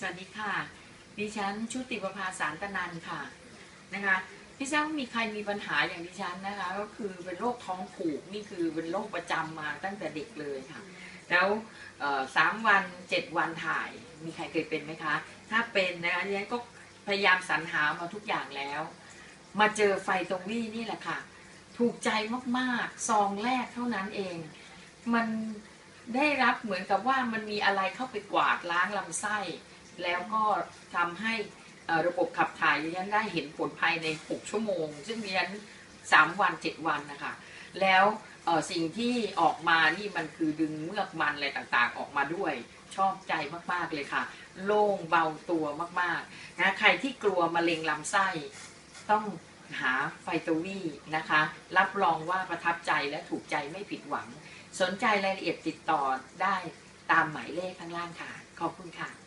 สวัสดีค่ะ ดิฉันชุติประภาสารตนันค่ะนะคะพี่ทราบมีใครมีปัญหาอย่างดิฉันนะคะ ก็คือเป็นโรคท้องผูกนี่คือเป็นโรคประจำมาตั้งแต่เด็กเลยค่ะ แล้วสามวันเจ็ดวันถ่าย มีใครเคยเป็นไหมคะ ถ้าเป็นนะคะดิฉันก็พยายามสรรหามาทุกอย่างแล้ว มาเจอไฟตรงวี่นี่แหละค่ะ ถูกใจมากๆ ซองแรกเท่านั้นเอง มันได้รับเหมือนกับว่ามันมีอะไรเข้าไปกวาดล้างลำไส้ แล้วก็ทำให้ระบบขับถ่ายดิฉันได้เห็นผลภายใน 6 ชั่วโมง ซึ่งดิฉัน3วัน 7 วันนะคะ แล้วสิ่งที่ออกมานี่มันคือดึงเมือกมันอะไรต่างๆ ออกมาด้วย ชอบใจมากๆเลยค่ะ โล่งเบาตัวมากๆนะใครที่กลัวมะเร็งลำไส้ต้องหาไฟตวีนะคะ รับรองว่าประทับใจและถูกใจไม่ผิดหวัง สนใจรายละเอียดติดต่อได้ตามหมายเลขข้างล่างค่ะ ขอบคุณค่ะ